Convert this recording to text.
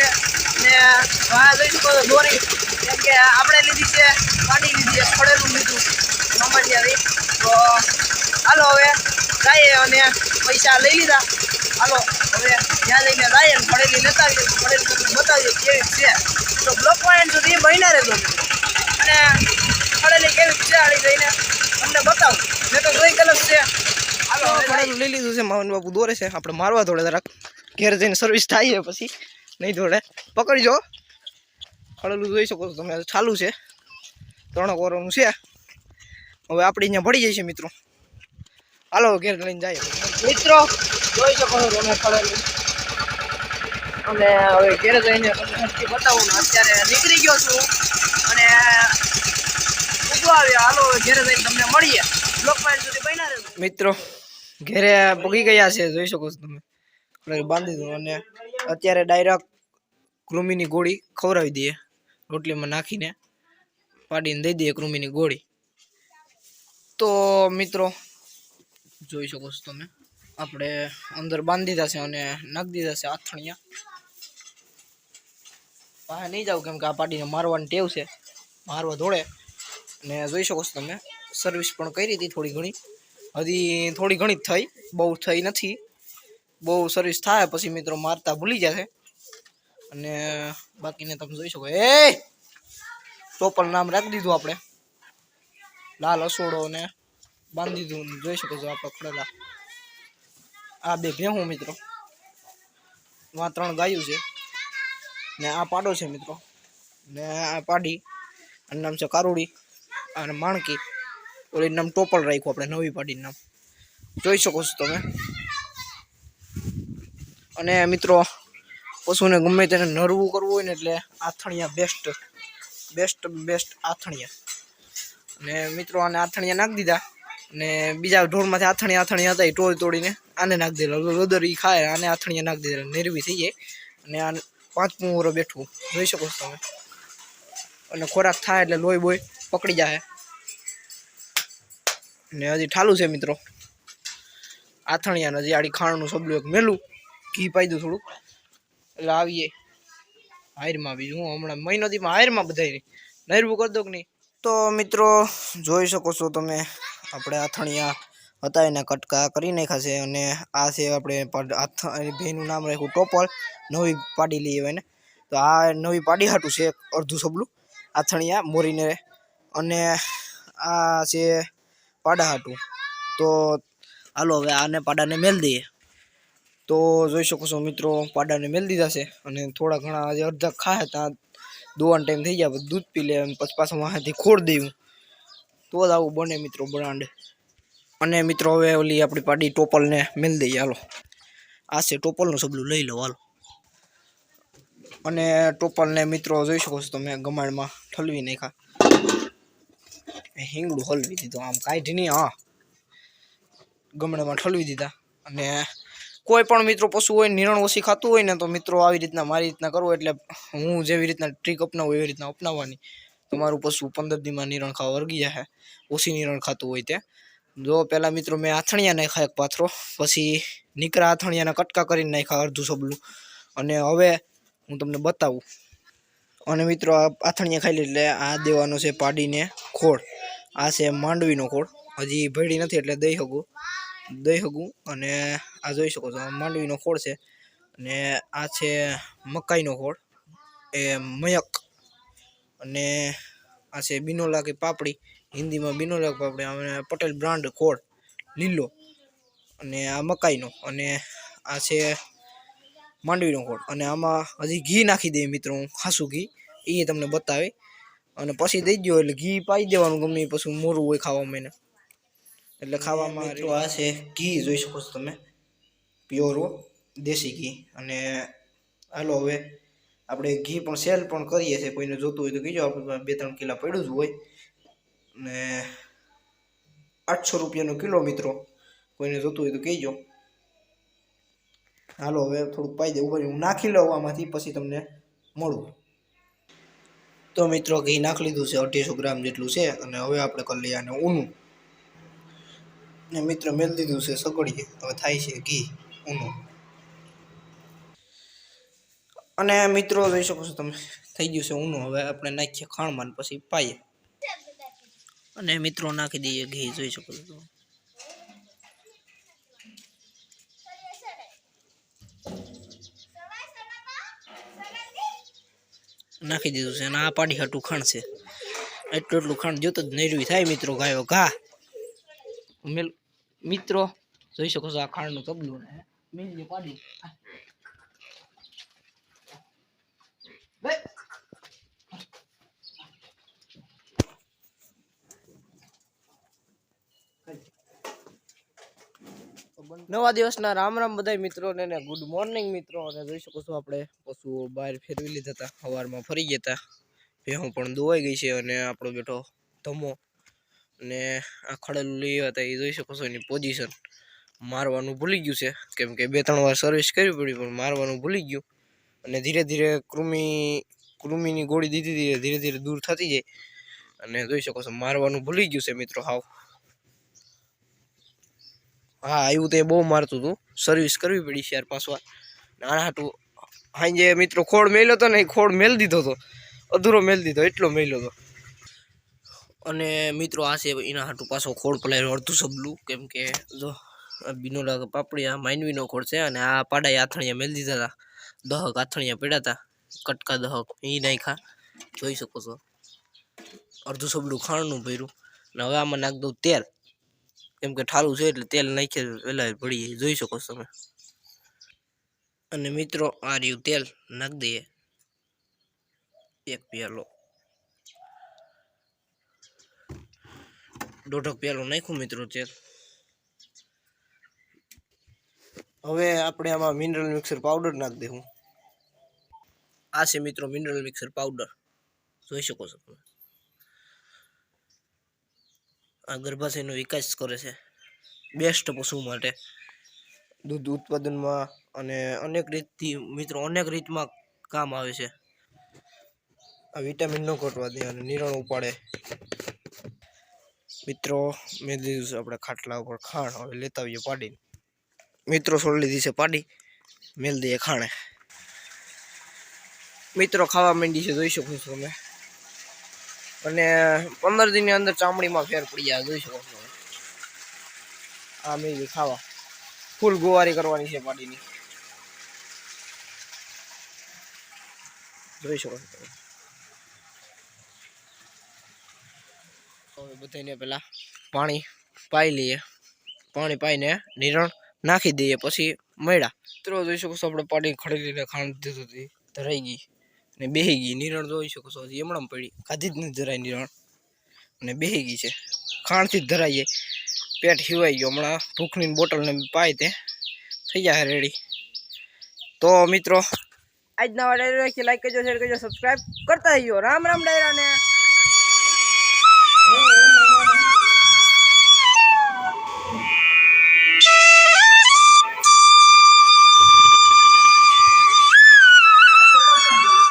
ધીરે ને છો, દોરી. કેમ કે આપણે લીધી છે પાટી લીધી છે, ખડેલું લીધું. મામાજી તો, હાલો હવે જઈએ અને પૈસા લઈ લીધા. હાલો, હવે ત્યાં જઈને જઈએ ખડેલી લેતા આવીએ ખડેલી તમને બતાવીએ કેવી છે. તો બ્લોક પોઈન્ટ સુધી મહિના રહેતો અને ખડેલી કેવી છે આડી જઈને? તમને બતાવું. મેં તો જોઈ કલર છે. હાલો ખડેલું લઈ લીધું છે, માવન બાપુ દોરે છે. આપણે મારવા દોડે જરાક. ઘેર જઈને સર્વિસ થાય છે પછી. નહીં દોડે પકડજો. ખડેલું જોઈ શકો છો તમે. ચાલુ છે. ત્રણ કોરોનું છે. હવે આપણે અહીંયા ભળી જઈશું મિત્રો. હાલો, ઘેર લઈને જાય. મિત્રો, જોઈ શકો છો તમે ખડેલું અને હવે ઘેર જઈને બતાવું. ને અત્યારે નીકળી ગયો છું. અને ઊભો આવ્યો. હાલો ઘેરે જઈને તમને મળીએ. પોઈન્ટ સુધી મિત્રો, ઘેરે પગી ગયા છે. જોઈ શકો છો તમે. બાંધી દઉં અને અત્યારે ડાયરેક્ટ કૃમિની ગોળી ખવડાવી દઈએ. રોટલીમાં નાખીને પાડીને દઈ દઈએ કૃમિની ગોળી. તો મિત્રો, જોઈ શકો છો તમે, આપણે અંદર બાંધી દીધા છે અને નાખી દીધા છે આથણિયા. બહાર નહીં જાવ કેમ કે આ પાડીને મારવાની ટેવ છે. મારવા ધોળે ને જોઈ શકો છો તમે સર્વિસ પણ કરી હતી થોડી ઘણી. હજી થોડી ઘણી જ થઈ, બહુ થઈ નથી. બહુ સર્વિસ થાય પછી મિત્રો મારતા ભૂલી જશે અને બાકીને તમે જોઈ શકો. એ ટોપલ નામ રાખી દીધું આપણે. લાલ અસોડો ને બાંધી દીધું. જોઈ શકો છો આપણે ખડેલા આ બે ભેહું મિત્રો. આ ત્રણ ગાયું છે. ને આ પાડો છે મિત્રો. ને આ પાડી. આનું નામ છે કારુડી. અને માણકી. ઓલી નામ ટોપલ રાખ્યું આપણે, નવી પાડીનું નામ. જોઈ શકો છો તમે. અને મિત્રો પશુને ગમે તેને નરવું કરવું હોય ને એટલે આથણિયા બેસ્ટ બેસ્ટ બેસ્ટ આથણિયા. અને મિત્રો આને આથણિયા નાખી દીધા. અને બીજા ઢોરમાંથી આથણિયા આથણિયા હતા એ ટોળી તોડીને આને નાખી દીધા. લોદર એ ખાય, આને આથણિયા નાખી દીધા. નિર્વી થઈ જાય અને આ પાંચમું ઓરો બેઠવું જોઈ શકો છો તમે. અને ખોરાક થાય એટલે લોહી બોય પકડી જાય ને હજી ઠાલું છે મિત્રો. આથણિયાને હજી આડી ખાણનું સબલું એક મેલું. ઘી પાઈ દઉં થોડુંક. એટલે આવીએ હાયરમાં બીજું હું હમણાં મહિનો દીમાં હાયરમાં બધાય નહેરવું કરી દો કે નહીં? તો મિત્રો, જોઈ શકો છો તમે, આપણે આથણિયા હતા એના કટકા કરી નાખ્યા છે અને આ છે આપણે આથ ભાઈનું નામ રાખ્યું, ટોપલ, નવી પાડી લઈએ એને. તો આ નવી પાડી હાટું છે અડધું સબલું, આથણિયા મોરીને અને આ છે પાડા હાટું. તો હાલો હવે આને પાડાને મેલ દઈએ. તો જોઈ શકો છો મિત્રો, પાડાને મેલ દીધા છે અને થોડા ઘણા આજે અડધા ખાય ત્યાં દોવાનો ટાઈમ થઈ જાય દૂધ પી લે પછી પાછું વાંથી ખોડ દેવું. તો જ આવું બને મિત્રો બ્રાન્ડ. અને મિત્રો હવે ઓલી આપણી પાડી ટોપલને મેલ દઈએ, હાલો. આ છે ટોપલનું સબલું, લઈ લો, હાલો. અને ટોપલને મિત્રો જોઈ શકો છો તમે ગમાડમાં ઠલવી નાખ્યા. હિંગડું હલવી દીધું, આમ કાઢી નહીં, હા. ગમડામાં ઠલવી દીધા. અને કોઈ પણ મિત્રો પશુ હોય નિરણ ઓછી ખાતું હોય ને તો મિત્રો આવી રીતના મારી રીતના કરવું એટલે હું જેવી રીતના ટ્રીક અપનાવું એવી રીતના અપનાવવાની. તમારું પશુ પંદર દીમાં નિરણ ખાવા વર્ગી જાય. ઓછી નિરણ ખાતું હોય તે. જો પહેલાં મિત્રો મેં આથણિયા નાખ્યા એક પાથરો, પછી નીકળા આથણિયાના કટકા કરીને નાખ્યા અડધું સબલું. અને હવે હું તમને બતાવું. અને મિત્રો આ આથણિયા ખાઈ એટલે આ દેવાનો છે પાડીને ખોળ. આ છે માંડવીનો ખોળ. હજી ભેડી નથી એટલે દઈ શકું. દઈ હગું અને આ જોઈ શકો છો માંડવીનો ખોળ છે અને આ છે મકાઈનો ખોળ, એ મયક અને આ છે બિનોલા કે પાપડી, હિન્દીમાં બિનોલા પાપડી અને પટેલ બ્રાન્ડ ખોળ, લીલો અને આ મકાઈનો અને આ છે માંડવીનો ખોળ. અને આમાં હજી ઘી નાખી દઈએ મિત્રો, હું ખાસું ઘી એ તમને બતાવે. અને પછી દઈ દો એટલે ઘી પાઈ દેવાનું ગમે પછી મોરું હોય ખાવામાં એને. એટલે ખાવામાં મિત્રો આ છે ઘી જોઈ શકો છો તમે. પ્યોર દેશી ઘી. અને હાલો હવે આપણે ઘી પણ સેલ પણ કરીએ છીએ. કોઈને જોતું હોય તો કીજો આપણે બે ત્રણ કિલા પડ્યું જ હોય. ને આઠસો રૂપિયાનો કિલો મિત્રો. કોઈને જોતું હોય તો કહેજો. હાલો હવે થોડુંક પાઈ દે ઉપર હું નાખી લઉં આમાંથી પછી તમને મળું. તો મિત્રો ઘી નાખી લીધું છે અઢીસો ગ્રામ જેટલું છે. અને હવે આપણે કરી લઈએ આને ઊનું. ને મિત્ર મેળ દીધું છે, સગડીએ. હવે થાય છે ઘી, ઊનું. અને મિત્રો જોઈ શકો છો તમે, થઈ ગયું છે ઊનું. હવે આપણે નાખીએ ખાણમાં પછી પાઈએ. અને મિત્રો નાખી દઈએ ઘી, જોઈ શકો છો તમે. નાખી દીધું છે અને આ પાડી હાટું ખાણ છે. એટલું એટલું ખાણ જોતો જ નૈરવી થાય મિત્રો ગાયો, ઘા. મિલ- મિત્રો, જોઈ શકો છો આ ખાંડનું તબલું ને. નવા દિવસના રામ રામ બધાય મિત્રોને ને ગુડ મોર્નિંગ મિત્રો. અને જોઈ શકો છો આપણે પશુઓ બહાર ફેરવી લીધા હતા. સવારમાં ફરી ગયા હતા. ભેહું પણ દોવાઈ ગઈ છે અને આપણો બેઠો ધમો અને આ ખડેલું હતા એ જોઈ શકો છો એની પોઝિશન મારવાનું ભૂલી ગયું છે. કેમ કે બે, ત્રણ વાર સર્વિસ કરવી પડી, પણ મારવાનું ભૂલી ગયું. અને ધીરે ધીરે કૃમિ, કૃમિની ગોળી દીધી ધીરે ધીરે ધીરે દૂર થતી જાય. અને જોઈ શકો છો, મારવાનું ભૂલી ગયું છે મિત્રો હાવ. હા આવ્યું તો બહુ મારતું હતું. સર્વિસ કરવી પડી ચાર, પાંચ વાર. નાના હાટું, હાંજે મિત્રો ખોડ મેલ્યો હતો ને એ ખોડ મેલ દીધો હતો અધૂરો મેલ દીધો, એટલો મેલ્યો હતો અને મિત્રો, આ છે એના હાટું પાછો ખોડ પલાય અડધું સબલું. કેમ કે જો, આ બિનોલા પાપડી આ માઇનવીનો ખોડ છે અને આ પાડા આથણીયા મેલ દીધા હતા દહક આથણીયા પડ્યા હતા કટકા દહક એ નાખ્યા. જોઈ શકો છો. અડધું સબલું ખાણનું ભર્યું. અને હવે આમાં નાખ દઉં તેલ. કેમ કે ઠારું છે એટલે તેલ નાખીએ વેલા પડી જાય. જોઈ શકો છો તમે. અને મિત્રો, આ રહ્યું તેલ. નાખ દઈએ. એક પ્યાલો. દોઢક પ્યાલો નાખ્યું મિત્રો તેલ. હવે આપણે આમાં મિનરલ મિક્સર પાવડર નાખ દેવું. આ છે મિત્રો મિનરલ મિક્સર પાવડર જોઈ શકો છો તમે. આ ગર્ભાશયનો વિકાસ કરે છે. બેસ્ટ પશુ માટે. દૂધ ઉત્પાદનમાં અને અનેક રીતથી મિત્રો અનેક રીતમાં કામ આવે છે. આ વિટામિન ન ઘટવા દે અને નિરણ ઉપાડે. મિત્રો, મેં દીધું છે આપણે ખાટલા ઉપર ખાણ, હવે લેતા આવીએ પાડીને. મિત્રો છોડી લીધી છે પાડી, મેલ દઈએ ખાણે. મિત્રો ખાવા માંડી છે, જોઈ શકો છો તમે. અને પંદર દિનની અંદર ચામડીમાં ફેર પડી જાય, જોઈ શકો છો આ મેં ખાવા. ફૂલ ગુવારી કરવાની છે પાડીની. જોઈ શકો છો હવે બધાને પહેલાં પાણી પાઈ લઈએ. પાણી પાઈને નિરણ નાખી દઈએ, પછી મળ્યા. મિત્રો જોઈ શકો છો આપણે પાણી ખડેલીને ખાંડ દીધું હતી, ધરાઈ ગઈ. અને બેહી ગઈ. નિરણ જોઈ શકો છો, હજી હમણાં પડી. ખાધી જ નહીં ધરાય નિરણ. અને બેહી ગઈ છે. ખાંડથી જ ધરાઈએ. પેટ હિવાઈ ગયો. હમણાં ભૂખની બોટલને પાય તે થઈ જાય રેડી તો મિત્રો, આજના વાળા લાઈક કરજો શેર કરજો સબસ્ક્રાઈબ કરતા રહીજો રામ રામ ડાયરાને. Uhum.